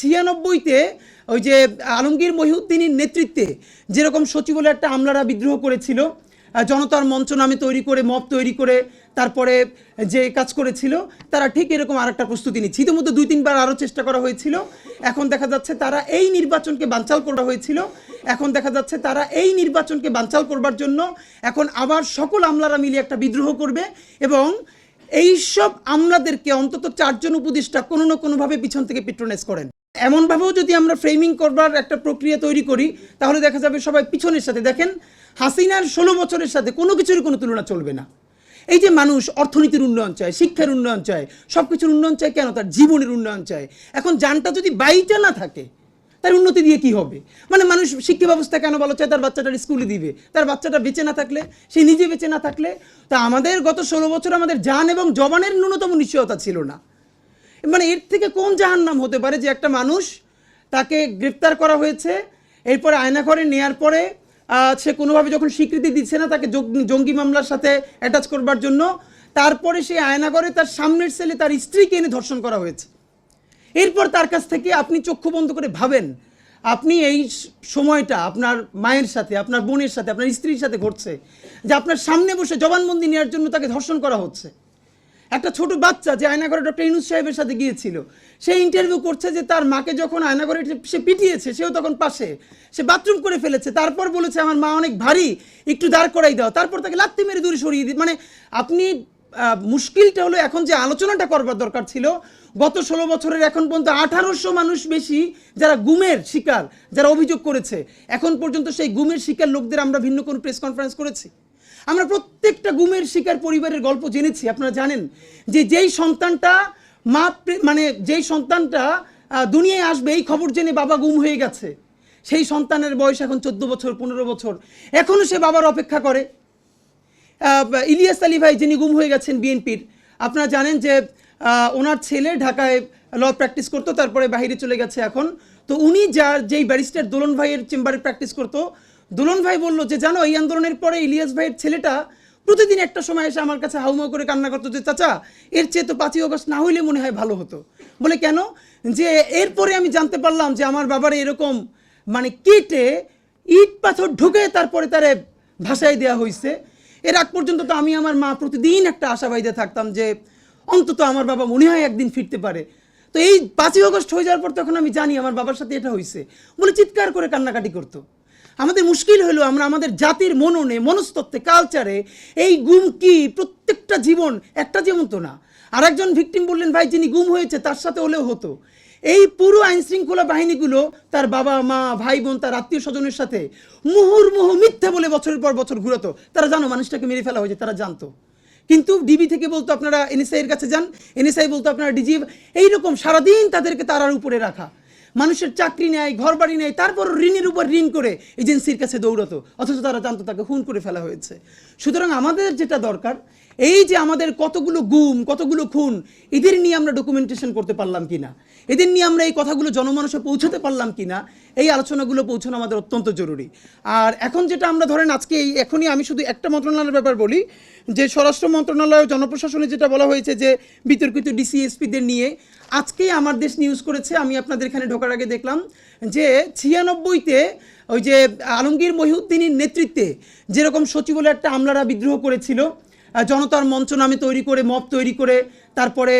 ছিয়ানব্বইতে ওই যে আলমগীর মহিউদ্দিনের নেতৃত্বে যেরকম সচিবালয়ে একটা আমলারা বিদ্রোহ করেছিল জনতার মঞ্চ নামে তৈরি করে, মব তৈরি করে, তারপরে যে কাজ করেছিল, তারা ঠিক এরকম আরেকটা প্রস্তুতি নিচ্ছে। ইতিমধ্যে দুই তিনবার আরও চেষ্টা করা হয়েছিল। এখন দেখা যাচ্ছে তারা এই নির্বাচনকে বানচাল করা হয়েছিল। এখন দেখা যাচ্ছে তারা এই নির্বাচনকে বানচাল করবার জন্য এখন আবার সকল আমলারা মিলে একটা বিদ্রোহ করবে এবং এইসব আমলাদেরকে অন্তত চারজন উপদেষ্টা কোনো না কোনোভাবে পিছন থেকে পেট্রোনাইজ করেন। এমনভাবেও যদি আমরা ফ্রেমিং করবার একটা প্রক্রিয়া তৈরি করি, তাহলে দেখা যাবে সবাই পিছনের সাথে। দেখেন, হাসিনার ষোলো বছরের সাথে কোনো কিছুরই কোনো তুলনা চলবে না। এই যে মানুষ অর্থনীতির উন্নয়ন চায়, শিক্ষার উন্নয়ন চায় সব কিছুর উন্নয়ন চায় কেন? তার জীবনের উন্নয়ন চায়। এখন যানটা যদি বাইটা না থাকে, তার উন্নতি দিয়ে কি হবে? মানে মানুষ শিক্ষা ব্যবস্থা কেন ভালো চায়? তার বাচ্চাটার স্কুলে দিবে। তার বাচ্চাটা বেঁচে না থাকলে, সে নিজে বেঁচে না থাকলে, তা আমাদের গত ষোলো বছর আমাদের জান এবং জবানের ন্যূনতম নিশ্চয়তা ছিল না। মানে এর থেকে কোন জাহান নাম হতে পারে যে একটা মানুষ তাকে গ্রেপ্তার করা হয়েছে? এরপরে আয়নাঘরে নেয়ার পরে সে কোনোভাবে যখন স্বীকৃতি দিচ্ছে না, তাকে জঙ্গি- মামলার সাথে অ্যাটাচ করবার জন্য, তারপরে সেই আয়নাঘরে তার সামনের সেলে তার স্ত্রীকে এনে ধর্ষণ করা হয়েছে। এরপর তার কাছ থেকে আপনি চক্ষু বন্ধ করে ভাবেন, আপনি এই সময়টা আপনার মায়ের সাথে, আপনার বোনের সাথে, আপনার স্ত্রীর সাথে ঘটছে, যে আপনার সামনে বসে জবানবন্দি নেওয়ার জন্য তাকে ধর্ষণ করা হচ্ছে। একটা ছোট বাচ্চা যে আয়নাঘরে ডক্টর ইনুস সাহেবের সাথে গিয়েছিল, সে ইন্টারভিউ করছে যে তার মাকে যখন আয়নাঘরে সে পিটিয়েছে, সেও তখন পাশে। সে বাথরুম করে ফেলেছে, তারপর বলেছে, আমার মা অনেক ভারী, একটু দাঁড় করাই দাও। তারপর তাকে লাত্তি মেরে দূরে সরিয়ে দিই মানে আপনি মুশকিলটা হলো এখন যে আলোচনাটা করবার দরকার ছিল, গত ষোলো বছরের এখন পর্যন্ত আঠারোশো মানুষ বেশি যারা গুমের শিকার, যারা অভিযোগ করেছে, এখন পর্যন্ত সেই গুমের শিকার লোকদের আমরা ভিন্ন কোনো প্রেস কনফারেন্স করেছি? আমরা প্রত্যেকটা গুমের শিকার পরিবারের গল্প জেনেছি, আপনারা জানেন। যে যেই সন্তানটা মা মানে যেই সন্তানটা দুনিয়ায় আসবে, এই খবর জেনে বাবা গুম হয়ে গেছে। সেই সন্তানের বয়স এখন চোদ্দ বছর, পনেরো বছর। এখনও সে বাবার অপেক্ষা করে। ইলিয়াস আলী ভাই যিনি গুম হয়ে গেছেন বিএনপির, আপনারা জানেন যে ওনার ছেলে ঢাকায় ল প্র্যাকটিস করতো, তারপরে বাইরে চলে গেছে এখন। তো উনি যার, যেই ব্যারিস্টার দোলন ভাইয়ের চেম্বারে প্র্যাকটিস করতো দোলন ভাই বলল যে, জানো, এই আন্দোলনের পরে ইলিয়াস ভাইয়ের ছেলেটা প্রতিদিন একটা সময় এসে আমার কাছে হাউমাউ করে কান্না করতো যে, চাচা, এর চেয়ে তো পাঁচই অগস্ট না হইলে মনে হয় ভালো হতো। বলে, কেন? যে, এরপরে আমি জানতে পারলাম যে, আমার বাবার এরকম মানে কেটে ইট পাথর ঢুকে তারপরে তারে ভাসায় দেওয়া হয়েছে এর আগ পর্যন্ত তো আমি আমার মা প্রতিদিন একটা আশাবাদীতে থাকতাম যে, অন্তত আমার বাবা মনে হয় একদিন ফিরতে পারে। তো এই পাঁচই অগস্ট হয়ে যাওয়ার পর তখন আমি জানি আমার বাবার সাথে এটা হয়েছে বলে, চিৎকার করে কান্নাকাটি করতো। আমাদের মুশকিল হলো আমরা আমাদের জাতির মননে, মনস্তত্ত্বে কালচারে এই গুম কি প্রত্যেকটা জীবন, একটা জীবন তো না। আর একজন ভিকটিম বললেন, ভাই, যিনি গুম হয়েছে, তার সাথে হলেও হতো। এই পুরো আইন শৃঙ্খলা বাহিনীগুলো তার বাবা, মা, ভাই, বোন, তার আত্মীয় স্বজনের সাথে মুহুর্মুহু মিথ্যা বলে বছরের পর বছর ঘুরতো। তারা জানো মানুষটাকে মেরে ফেলা হয়েছে, তারা জানতো। কিন্তু ডিবি থেকে বলতো আপনারা এনএসআই এর কাছে যান এনএসআই বলতো আপনারা ডিজি এইরকম সারাদিন তাদেরকে তারার উপরে রাখা। মানুষের চাকরি নেয় ঘর বাড়ি নেয়, তারপর ঋণের উপর ঋণ করে এজেন্সির কাছে দৌড়াতো। অথচ তারা জানতো তাকে খুন করে ফেলা হয়েছে। সুতরাং আমাদের যেটা দরকার, এই যে আমাদের কতগুলো গুম, কতগুলো খুন, এদের নিয়ে আমরা ডকুমেন্টেশন করতে পারলাম কিনা? এদের নিয়ে আমরা এই কথাগুলো জনমানুষে পৌঁছাতে পারলাম কিনা, এই আলোচনাগুলো পৌঁছানো আমাদের অত্যন্ত জরুরি। আর এখন যেটা আমরা ধরেন আজকে এই এখনই আমি শুধু একটা মন্ত্রণালয়ের ব্যাপার বলি, যে স্বরাষ্ট্র মন্ত্রণালয় জনপ্রশাসনে যেটা বলা হয়েছে যে বিতর্কিত ডিসিএসপিদের নিয়ে, আজকেই আমার দেশ নিউজ করেছে, আমি আপনাদের এখানে ঢোকার আগে দেখলাম যে ছিয়ানব্বইতে ওই যে আলমগীর মহিউদ্দিনের নেতৃত্বে যেরকম সচিবালয়ে একটা আমলারা বিদ্রোহ করেছিল জনতার মঞ্চ নামে তৈরি করে, মব তৈরি করে তারপরে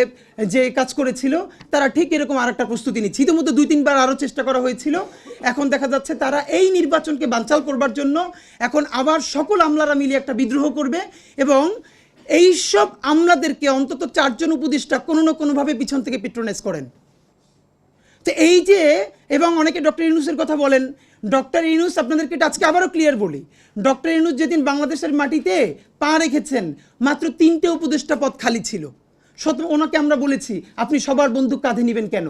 যে কাজ করেছিল, তারা ঠিক এরকম আরেকটা প্রস্তুতি নিচ্ছে। ইতিমধ্যে দুই তিনবার আরও চেষ্টা করা হয়েছিল। এখন দেখা যাচ্ছে তারা এই নির্বাচনকে বানচাল করবার জন্য এখন আবার সকল আমলারা মিলিয়ে একটা বিদ্রোহ করবে এবং এইসব আমলাদেরকে অন্তত চারজন উপদেষ্টা কোনো না কোনোভাবে পিছন থেকে পেট্রোনাইজ করেন। তো এই যে, এবং অনেকে ডক্টর ইউনুসের কথা বলেন, ডক্টর ইউনুস আপনাদেরকে আজকে আবারও ক্লিয়ার বলি। ডক্টর ইউনুস যেদিন বাংলাদেশের মাটিতে পা রেখেছেন, মাত্র তিনটে উপদেষ্টা পদ খালি ছিল। সত ওনাকে আমরা বলেছি, আপনি সবার বন্দুক কাঁধে নেবেন কেন?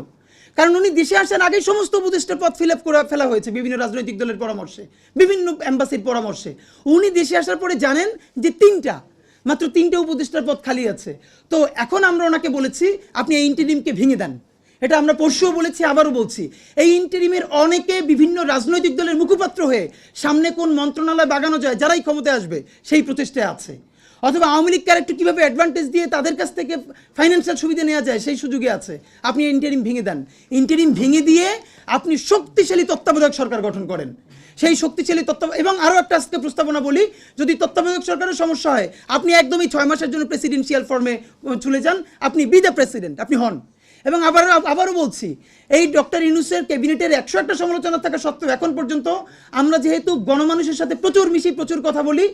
কারণ উনি দেশে আসার আগেই সমস্ত উপদেষ্টার পদ ফিল আপ করে, ফেলা হয়েছে, বিভিন্ন রাজনৈতিক দলের পরামর্শে, বিভিন্ন অ্যাম্বাসির পরামর্শে। উনি দেশে আসার পরে জানেন যে তিনটা, মাত্র তিনটে উপদেষ্টার পদ খালি আছে। তো এখন আমরা ওনাকে বলেছি, আপনি এই ইন্টারিমকে ভেঙে দেন। এটা আমরা পরশুও বলেছি, আবারও বলছি। এই ইন্টারিমের অনেকে বিভিন্ন রাজনৈতিক দলের মুখপাত্র হয়ে সামনে কোন মন্ত্রণালয় বাগানো যায়, যারাই ক্ষমতায় আসবে, সেই প্রচেষ্টায় আছে। অথবা আওয়ামী লীগ ক্যারেক্টার কীভাবে অ্যাডভান্টেজ দিয়ে তাদের কাছ থেকে ফাইন্যান্সিয়াল সুবিধা নেওয়া যায়, সেই সুযোগে আছে। আপনি ইন্টারিম ভেঙে দেন। ইন্টারিম ভেঙে দিয়ে আপনি শক্তিশালী তত্ত্বাবধায়ক সরকার গঠন করেন। সেই শক্তিশালী তত্ত্ব, এবং আরও একটা আজকে প্রস্তাবনা বলি, যদি তত্ত্বাবধায়ক সরকারের সমস্যা হয়, আপনি একদমই ছয় মাসের জন্য প্রেসিডেন্সিয়াল ফর্মে চলে যান। আপনি বি দ্য প্রেসিডেন্ট আপনি হন। এবং আবার আবারও বলছি, এই ডক্টর ইউনুসের ক্যাবিনেটের একশো একটা সমালোচনা থাকা সত্ত্বেও এখন পর্যন্ত আমরা যেহেতু গণমানুষের সাথে প্রচুর মিশি প্রচুর কথা বলি,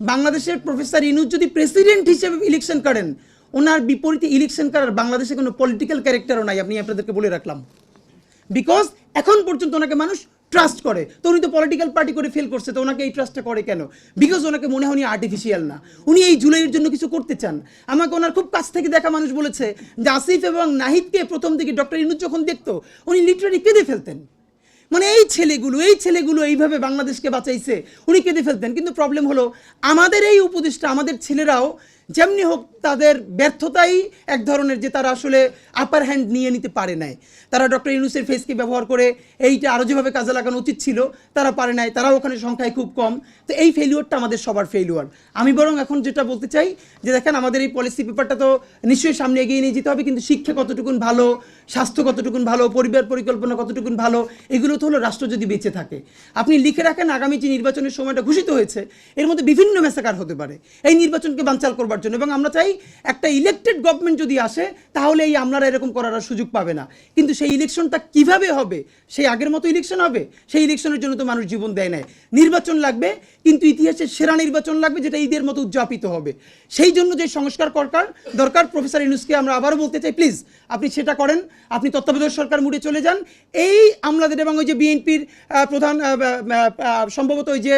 বাংলাদেশের প্রফেসর ইনুস যদি প্রেসিডেন্ট হিসেবে ইলেকশন করেন, ওনার বিপরীতে ইলেকশন করার বাংলাদেশে কোনো পলিটিক্যাল ক্যারেক্টারও নাই, আপনি আপনাদেরকে বলে রাখলাম। বিকজ এখন পর্যন্ত ওনাকে মানুষ ট্রাস্ট করে। তো উনি তো পলিটিক্যাল পার্টি করে ফেল করছে, তো ওনাকে এই ট্রাস্টটা করে কেন? বিকজ ওনাকে মনে হয় উনি আর্টিফিশিয়াল না। উনি এই জুলাইয়ের জন্য কিছু করতে চান। আমাকে ওনার খুব কাছ থেকে দেখা মানুষ বলেছে যে আসিফ এবং নাহিদকে প্রথম দিকে ডক্টর ইনুজ যখন দেখতো, উনি লিটারালি কেঁদে ফেলতেন। মানে এই ছেলেগুলো এই ছেলেগুলো এইভাবে বাংলাদেশকে বাঁচাইছে, উনি কেঁদে ফেলতেন। কিন্তু প্রবলেম হলো, আমাদের এই উপদেশটা আমাদের ছেলেরাও যেমনি হোক তাদের ব্যর্থতাই এক ধরনের যে তারা আসলে আপার হ্যান্ড নিয়ে নিতে পারে নাই। তারা ডক্টর ইউনুসের ফেসকে ব্যবহার করে এইটা আরও যেভাবে কাজে লাগানো উচিত ছিল, তারা পারে নাই, তারাও ওখানে সংখ্যায় খুব কম। তো এই ফেলিওরটা আমাদের সবার ফেলিওর আমি বরং এখন যেটা বলতে চাই, যে দেখেন আমাদের এই পলিসি পেপারটা তো নিশ্চয়ই সামনে এগিয়ে নিয়ে যেতে হবে, কিন্তু শিক্ষা কতটুকুন ভালো, স্বাস্থ্য কতটুকুন ভালো, পরিবার পরিকল্পনা কতটুকুন ভালো, এগুলো তো হলো রাষ্ট্র যদি বেঁচে থাকে। আপনি লিখে রাখেন আগামী যে নির্বাচনের সময়টা ঘোষিত হয়েছে, এর মধ্যে বিভিন্ন মেসাকার হতে পারে। এই নির্বাচনকে বানচাল করবার জন্য। এবং আমরা চাই একটা ইলেকটেড গভর্নমেন্ট যদি আসে, তাহলে এই আমলারা এরকম করার সুযোগ পাবে না। কিন্তু সেই ইলেকশনটা কীভাবে হবে? সেই আগের মতো ইলেকশন হবে? সেই ইলেকশনের জন্য তো মানুষ জীবন দেয় নাই। নির্বাচন লাগবে, কিন্তু ইতিহাসের সেরা নির্বাচন লাগবে যেটা ঈদের মতো উদযাপিত হবে। সেই জন্য যে সংস্কার দরকার দরকার, প্রফেসর ইনুসকে আমরা আবারও বলতে চাই প্লিজ আপনি সেটা করেন, আপনি তত্ত্বাবধায়ক সরকার মুড়ে চলে যান। এই আমলাদের এবং ওই যে বিএনপির প্রধান সম্ভবত ওই যে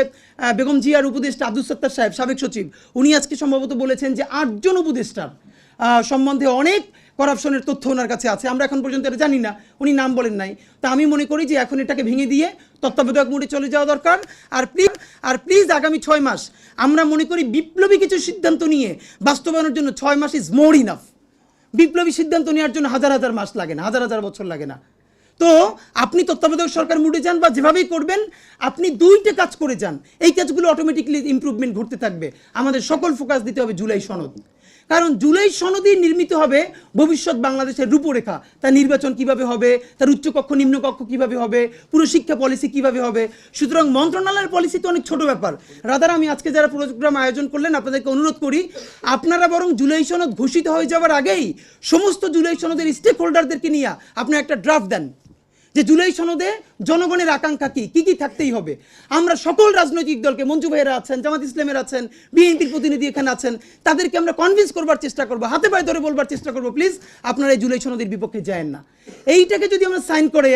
বেগম জিয়ার উপদেষ্টা আব্দুল সত্তার সাহেব, সাবেক সচিব, উনি আজকে সম্ভবত বলেছেন যে আটজন উপদেষ্টার সম্বন্ধে অনেক করাপশনের তথ্য ওনার কাছে আছে। আমরা এখন পর্যন্ত এটা জানি না, উনি নাম বলেন নাই। তা আমি মনে করি যে এখন এটাকে ভেঙে দিয়ে তত্ত্বাবধায়ক মোডে চলে যাওয়া দরকার। আর প্লিজ আর প্লিজ আগামী ছয় মাস আমরা মনে করি বিপ্লবী কিছু সিদ্ধান্ত নিয়ে বাস্তবায়নের জন্য ছয় মাস ইজ মোর ইনাফ বিপ্লবী সিদ্ধান্ত নেওয়ার জন্য হাজার হাজার মাস লাগে না, হাজার হাজার বছর লাগে না। তো আপনি তত্ত্বাবধায়ক সরকার মুডে যান বা যেভাবেই করবেন, আপনি দুইটা কাজ করে যান। এই কাজগুলো অটোমেটিকলি ইমপ্রুভমেন্ট ঘটতে থাকবে। আমাদের সকল ফোকাস দিতে হবে জুলাই সনদ। কারণ জুলাই সনদই নির্মিত হবে ভবিষ্যৎ বাংলাদেশের রূপরেখা। তার নির্বাচন কীভাবে হবে, তার উচ্চকক্ষ, নিম্নকক্ষ কীভাবে হবে পুরো শিক্ষা পলিসি কীভাবে হবে। সুতরাং মন্ত্রণালয়ের পলিসি তো অনেক ছোট ব্যাপার। রাদার আমি আজকে যারা প্রোগ্রাম আয়োজন করলেন, আপনাদেরকে অনুরোধ করি, আপনারা বরং জুলাই সনদ ঘোষিত হয়ে যাওয়ার আগেই সমস্ত জুলাই সনদের স্টেক হোল্ডারদেরকে নিয়ে আপনি একটা ড্রাফট দেন। যে জুলাই সনদে জনগণের আকাঙ্ক্ষা কি? কি কি থাকতেই হবে? আমরা সকল রাজনৈতিক দলকে, মঞ্জু ভাইয়েরা আছেন, জামাত ইসলামের আছেন, বিএনপির প্রতিনিধি এখানে আছেন, তাদেরকে আমরা কনভিন্স করবার চেষ্টা করব, হাতে পায়ে ধরে বলবার চেষ্টা করব প্লিজ আপনারা এই জুলাই সনদের বিপক্ষে যায়েন না। এইটাকে যদি আমরা সাইন করে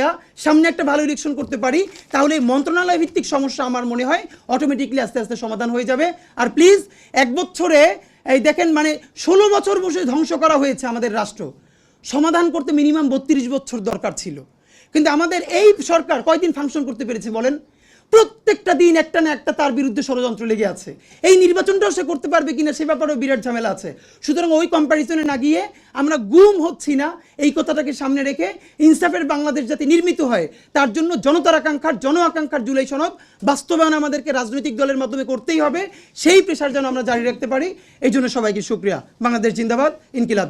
সামনে একটা ভালো ইলেকশন করতে পারি, তাহলে এই মন্ত্রণালয় ভিত্তিক সমস্যা আমার মনে হয় অটোমেটিকলি আস্তে আস্তে সমাধান হয়ে যাবে। আর প্লিজ এক বছরে, এই দেখেন মানে ষোলো বছর বসে ধ্বংস করা হয়েছে আমাদের রাষ্ট্র। সমাধান করতে মিনিমাম বত্রিশ বছর দরকার ছিল। কিন্তু আমাদের এই সরকার কয়দিন ফাংশন করতে পেরেছে বলেন? প্রত্যেকটা দিন একটা না একটা তার বিরুদ্ধে ষড়যন্ত্র লেগে আছে। এই নির্বাচনটাও সে করতে পারবে কিনা সে ব্যাপারেও বিরাট ঝামেলা আছে। সুতরাং ওই কম্প্যারিজনে না গিয়ে আমরা গুম হচ্ছি না, এই কথাটাকে সামনে রেখে ইনসাফের বাংলাদেশ যাতে নির্মিত হয়, তার জন্য জনতার আকাঙ্ক্ষার, জন আকাঙ্ক্ষার জুলাই সনদ বাস্তবায়ন আমাদেরকে রাজনৈতিক দলের মাধ্যমে করতেই হবে। সেই প্রেশার যেন আমরা জারি রাখতে পারি, এই জন্য সবাইকে সুক্রিয়া বাংলাদেশ জিন্দাবাদ, ইনকিলাব